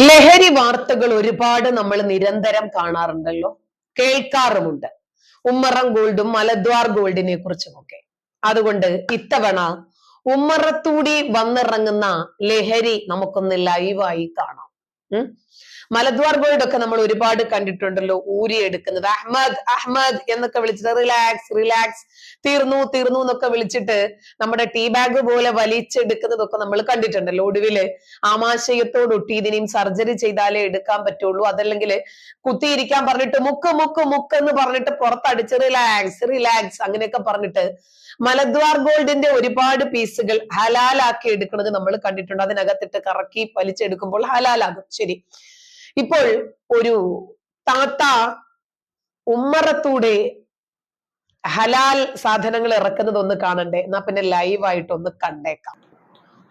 ലഹരി വാർത്തകൾ ഒരുപാട് നമ്മൾ നിരന്തരം കാണാറുണ്ടല്ലോ. കേൾക്കാറുമുണ്ട്. ഉമ്മറം ഗോൾഡും മലദ്വാർ ഗോൾഡിനെ കുറിച്ചുമൊക്കെ. അതുകൊണ്ട് ഇത്തവണ ഉമ്മറത്തൂടി വന്നിറങ്ങുന്ന ലഹരി നമുക്കൊന്ന് ലൈവായി കാണാം. ഉം? മലദ്വാർ ഗോൾഡ് ഒക്കെ നമ്മൾ ഒരുപാട് കണ്ടിട്ടുണ്ടല്ലോ ഊരി ഊരിയെടുക്കുന്നത്. അഹമ്മദ് അഹമ്മദ് എന്നൊക്കെ വിളിച്ചിട്ട് റിലാക്സ് റിലാക്സ് തീർന്നു തീർന്നു എന്നൊക്കെ വിളിച്ചിട്ട് നമ്മുടെ ടീ ബാഗ് പോലെ വലിച്ചെടുക്കുന്നതൊക്കെ നമ്മൾ കണ്ടിട്ടുണ്ടല്ലോ. ഒടുവിൽ ആമാശയത്തോടൊട്ടി ഇതിനെയും സർജറി ചെയ്താലേ എടുക്കാൻ പറ്റുള്ളൂ. അതല്ലെങ്കിൽ കുത്തിയിരിക്കാൻ പറഞ്ഞിട്ട് മുക്ക് മുക്ക് മുക്ക് എന്ന് പറഞ്ഞിട്ട് പുറത്തടിച്ച് റിലാക്സ് റിലാക്സ് അങ്ങനെയൊക്കെ പറഞ്ഞിട്ട് മലദ്വാർ ഗോൾഡിന്റെ ഒരുപാട് പീസുകൾ ഹലാലാക്കി എടുക്കുന്നത് നമ്മൾ കണ്ടിട്ടുണ്ട്. അതിനകത്തിട്ട് കറക്കി വലിച്ചെടുക്കുമ്പോൾ ഹലാലാകും. ശരി. ഇപ്പോൾ ഒരു താത്ത ഉമ്മറത്തൂടെ ഹലാൽ സാധനങ്ങൾ ഇറക്കുന്നത് ഒന്ന് കാണണ്ടേ? എന്നാ പിന്നെ ലൈവായിട്ട് ഒന്ന് കണ്ടേക്കാം.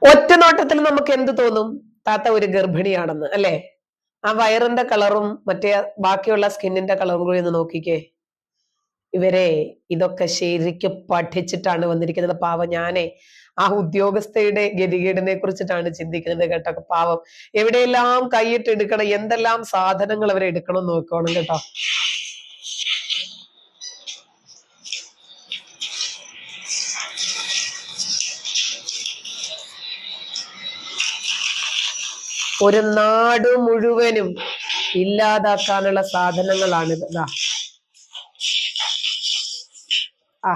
ഒറ്റ നോട്ടത്തിൽ നമുക്ക് എന്ത് തോന്നും? താത്ത ഒരു ഗർഭിണിയാണെന്ന് അല്ലെ? ആ വയറിന്റെ കളറും മറ്റേ ബാക്കിയുള്ള സ്കിന്നിന്റെ കളറും കൂടി ഒന്ന് നോക്കിക്കേ. ഇവരെ ഇതൊക്കെ ശരിക്കും പഠിച്ചിട്ടാണ് വന്നിരിക്കുന്നത്. പാവ ഞാനേ. ആ ഉദ്യോഗസ്ഥയുടെ ഗതികേടിനെ കുറിച്ചിട്ടാണ് ചിന്തിക്കുന്നത് കേട്ടോ. പാവം എവിടെയെല്ലാം കൈയിട്ട് എടുക്കണം എന്തെല്ലാം സാധനങ്ങൾ അവർ എടുക്കണം നോക്കണം കേട്ടോ. ഒരു നാട് മുഴുവനും ഇല്ലാതാക്കാനുള്ള സാധനങ്ങളാണ് ഇതാ. ആ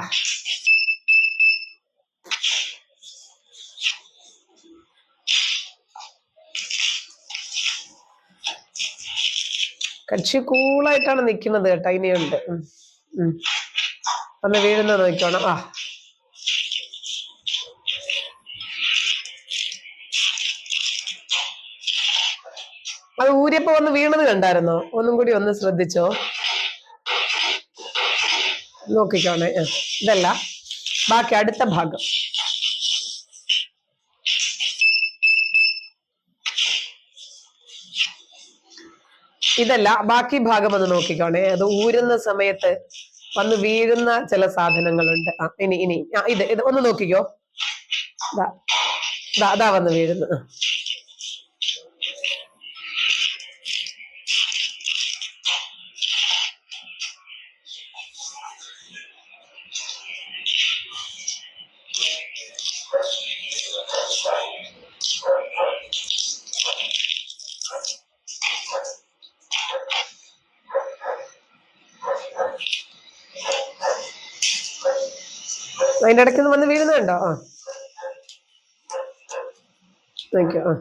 കക്ഷി കൂളായിട്ടാണ് നിൽക്കുന്നത് കേട്ടോ ഇനിയുണ്ട്. വന്ന് വീഴുന്നത് നോക്കണം ആ. അത് ഊരിയപ്പോ വന്ന് വീണത് കണ്ടായിരുന്നോ? ഒന്നും കൂടി ഒന്ന് ശ്രദ്ധിച്ചോ? നോക്കിക്കോണേ. ഇതല്ല. ബാക്കി അടുത്ത ഭാഗം. ഇതല്ല ബാക്കി ഭാഗം ഒന്ന് നോക്കിക്കോണേ. അത് ഊരുന്ന സമയത്ത് വന്ന് വീഴുന്ന ചില സാധനങ്ങളുണ്ട്. ആ ഇനി ഇനി ആ ഇത് ഇത് ഒന്ന് നോക്കിക്കോ. ദാ അതാ വന്ന് വീഴുന്നു. അതിന്റെ ഇടയ്ക്ക് നിന്ന് വന്ന് വീഴുന്നുണ്ടോ ആ. നോക്കിയോ ആ.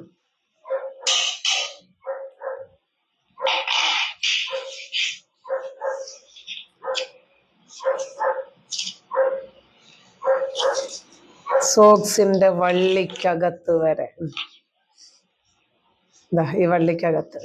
സോക്സിന്റെ വള്ളിക്കകത്ത് വരെ. ഈ വള്ളിക്കകത്ത്.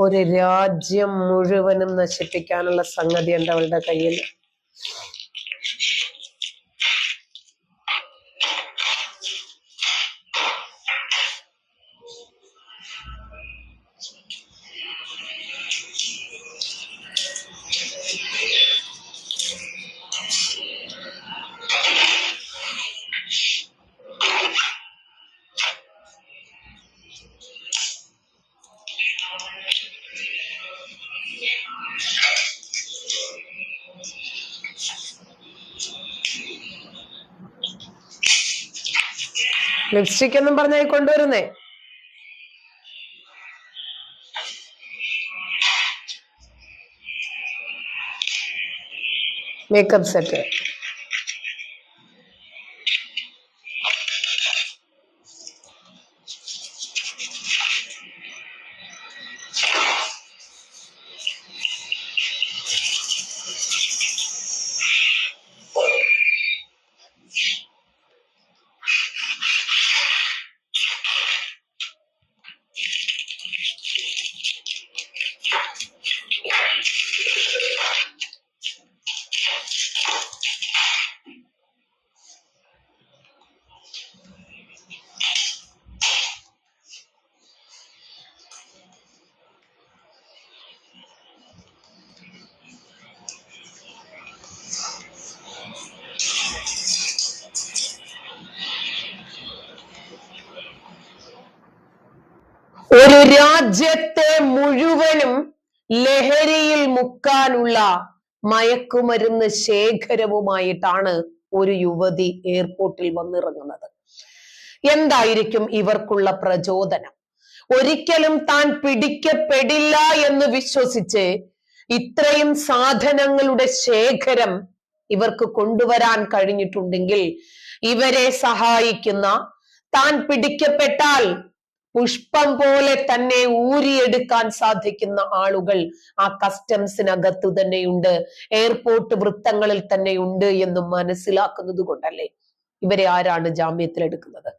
ഒരു രാജ്യം മുഴുവനും നശിപ്പിക്കാനുള്ള സംഗതി ഉണ്ട് അവളുടെ കയ്യിൽ? ലിപ്സ്റ്റിക് എന്നും പറഞ്ഞായി കൊണ്ടുവരുന്നേ. മേക്കപ്പ് സെറ്റ് ഒരു രാജ്യത്തെ മുഴുവനും ലഹരിയിൽ മുക്കാനുള്ള മയക്കുമരുന്ന് ശേഖരവുമായിട്ടാണ് ഒരു യുവതി എയർപോർട്ടിൽ വന്നിറങ്ങുന്നത്. എന്തായിരിക്കും ഇവർക്കുള്ള പ്രചോദനം? ഒരിക്കലും താൻ പിടിക്കപ്പെടില്ല എന്ന് വിശ്വസിച്ച് ഇത്രയും സാധനങ്ങളുടെ ശേഖരം ഇവർക്ക് കൊണ്ടുവരാൻ കഴിഞ്ഞിട്ടുണ്ടെങ്കിൽ ഇവരെ സഹായിക്കുന്ന താൻ പിടിക്കപ്പെട്ടാൽ പുഷ്പം പോലെ തന്നെ ഊരിയെടുക്കാൻ സാധിക്കുന്ന ആളുകൾ ആ കസ്റ്റംസിനകത്ത് തന്നെയുണ്ട്. എയർപോർട്ട് വൃത്തങ്ങളിൽ തന്നെയുണ്ട് എന്ന് മനസ്സിലാക്കുന്നത് കൊണ്ടല്ലേ ഇവരെ ആരാണ് ജാമ്യത്തിൽ എടുക്കുന്നത്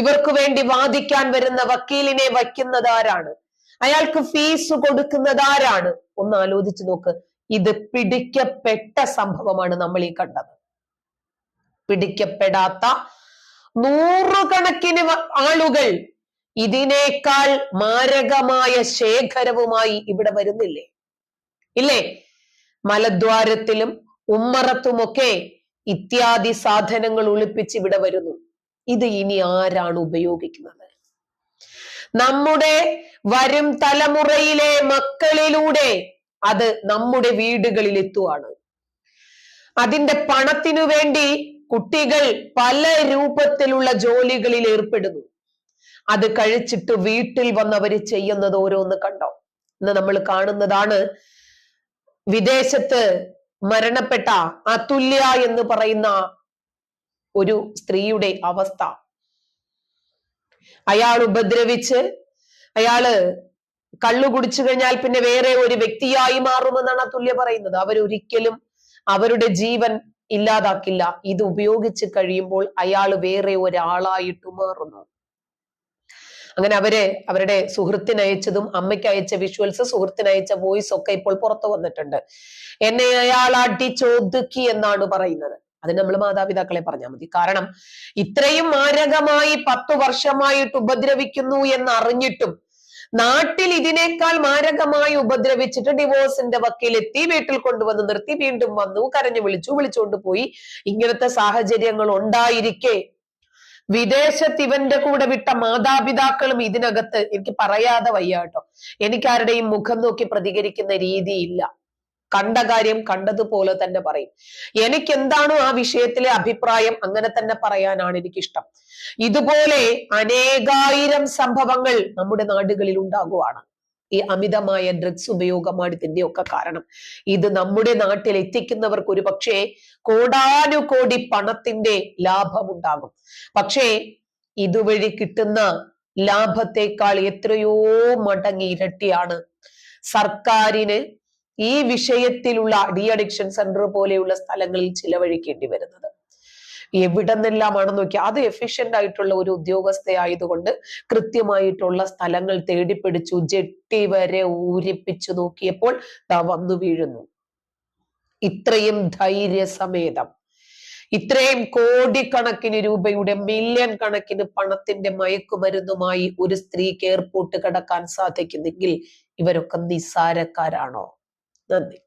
ഇവർക്ക് വേണ്ടി വാദിക്കാൻ വരുന്ന വക്കീലിനെ വയ്ക്കുന്നത് ആരാണ്? അയാൾക്ക് ഫീസ് കൊടുക്കുന്നത് ആരാണ്? ഒന്ന് ആലോചിച്ചു നോക്ക്. ഇത് പിടിക്കപ്പെട്ട സംഭവമാണ് നമ്മൾ ഈ കണ്ടത്. പിടിക്കപ്പെടാത്ത നൂറുകണക്കിന് ആളുകൾ ഇതിനേക്കാൾ മാരകമായ ശേഖരവുമായി ഇവിടെ വരുന്നില്ലേ? ഇല്ലേ? മലദ്വാരത്തിലും ഉമ്മറത്തുമൊക്കെ ഇത്യാദി സാധനങ്ങൾ ഒളിപ്പിച്ച് ഇവിടെ വരുന്നു. ഇത് ഇനി ആരാണ് ഉപയോഗിക്കുന്നത്? നമ്മുടെ വരും തലമുറയിലെ മക്കളിലൂടെ അത് നമ്മുടെ വീടുകളിൽ എത്തുവാണ് അതിന്റെ പണത്തിനു വേണ്ടി കുട്ടികൾ പല രൂപത്തിലുള്ള ജോലികളിൽ ഏർപ്പെടുന്നു. അത് കഴിച്ചിട്ട് വീട്ടിൽ വന്നവര് ചെയ്യുന്നത് ഓരോന്ന് കണ്ടോ? ഇന്ന് നമ്മൾ കാണുന്നതാണ് വിദേശത്ത് മരണപ്പെട്ട അതുല്യ എന്ന് പറയുന്ന ഒരു സ്ത്രീയുടെ അവസ്ഥ. അയാൾ ഉപദ്രവിച്ച് അയാൾ കള്ളു കുടിച്ചു കഴിഞ്ഞാൽ പിന്നെ വേറെ ഒരു വ്യക്തിയായി മാറുമെന്നാണ് അതുല്യ പറയുന്നത്. അവരൊരിക്കലും അവരുടെ ജീവൻ ഇല്ലാതാക്കില്ല. ഇത് ഉപയോഗിച്ച് കഴിയുമ്പോൾ അയാൾ വേറെ ഒരാളായിട്ട് മാറുന്നു. അങ്ങനെ അവർ അവരുടെ സുഹൃത്തിന് അയച്ചതും അമ്മയ്ക്ക് അയച്ച വിഷ്വൽസ് സുഹൃത്തിന് അയച്ച വോയിസ് ഒക്കെ ഇപ്പോൾ പുറത്തു വന്നിട്ടുണ്ട്. എന്നെ അയാൾ അടിച്ചൊതുക്കി എന്നാണ് പറയുന്നത്. അത് നമ്മൾ മാതാപിതാക്കളെ പറഞ്ഞാൽ മതി. കാരണം ഇത്രയും മാരകമായി പത്തു വർഷമായിട്ട് ഉപദ്രവിക്കുന്നു എന്ന് അറിഞ്ഞിട്ടും നാട്ടിൽ ഇതിനേക്കാൾ മാരകമായി ഉപദ്രവിച്ചിട്ട് ഡിവോഴ്സിന്റെ വക്കീലെത്തി വീട്ടിൽ കൊണ്ടുവന്ന് നിർത്തി വീണ്ടും വന്നു കരഞ്ഞു വിളിച്ചു വിളിച്ചുകൊണ്ട് പോയി. ഇങ്ങനത്തെ സാഹചര്യങ്ങൾ ഉണ്ടായിരിക്കെ വിദേശത്ത് ഇവന്റെ കൂടെ വിട്ട മാതാപിതാക്കളും ഇതിനകത്ത് എനിക്ക് പറയാതെ വയ്യാട്ടോ എനിക്കാരുടെയും മുഖം നോക്കി പ്രതികരിക്കുന്ന രീതിയില്ല. കണ്ട കാര്യം കണ്ടതുപോലെ തന്നെ പറയും. എനിക്ക് എന്താണോ ആ വിഷയത്തിലെ അഭിപ്രായം അങ്ങനെ തന്നെ പറയാനാണ് എനിക്കിഷ്ടം. ഇതുപോലെ അനേകായിരം സംഭവങ്ങൾ നമ്മുടെ നാടുകളിൽ ഉണ്ടാകുവാണ്. ഈ അമിതമായ ഡ്രഗ്സ് ഉപയോഗമാണ് ഇതിന്റെ ഒക്കെ കാരണം. ഇത് നമ്മുടെ നാട്ടിൽ എത്തിക്കുന്നവർക്ക് ഒരു പക്ഷേ കോടാനുകോടി പണത്തിന്റെ ലാഭം ഉണ്ടാകും പക്ഷേ ഇതുവഴി കിട്ടുന്ന ലാഭത്തെക്കാൾ എത്രയോ മടങ്ങി ഇരട്ടിയാണ്. സർക്കാരിന് ഈ വിഷയത്തിലുള്ള ഡി അഡിക്ഷൻ സെന്റർ പോലെയുള്ള സ്ഥലങ്ങളിൽ ചിലവഴിക്കേണ്ടി വരുന്നത്. എവിടെ നിന്നെല്ലാമാണ് നോക്കി അത് എഫിഷ്യന്റ് ആയിട്ടുള്ള ഒരു ഉദ്യോഗസ്ഥയായതുകൊണ്ട് കൃത്യമായിട്ടുള്ള സ്ഥലങ്ങൾ തേടിപ്പിടിച്ചു ജെട്ടി വരെ ഊരിപ്പിച്ചു നോക്കിയപ്പോൾ ദാ വന്നു വീഴുന്നു. ഇത്രയും ധൈര്യസമേതം ഇത്രയും കോടിക്കണക്കിന് രൂപയുടെ മില്യൺ കണക്കിന് പണത്തിന്റെ മയക്കുമരുന്നുമായി ഒരു സ്ത്രീക്ക് എയർപോർട്ട് കടക്കാൻ സാധിക്കുന്നെങ്കിൽ ഇവരൊക്കെ നിസ്സാരക്കാരാണോ? നന്ദി.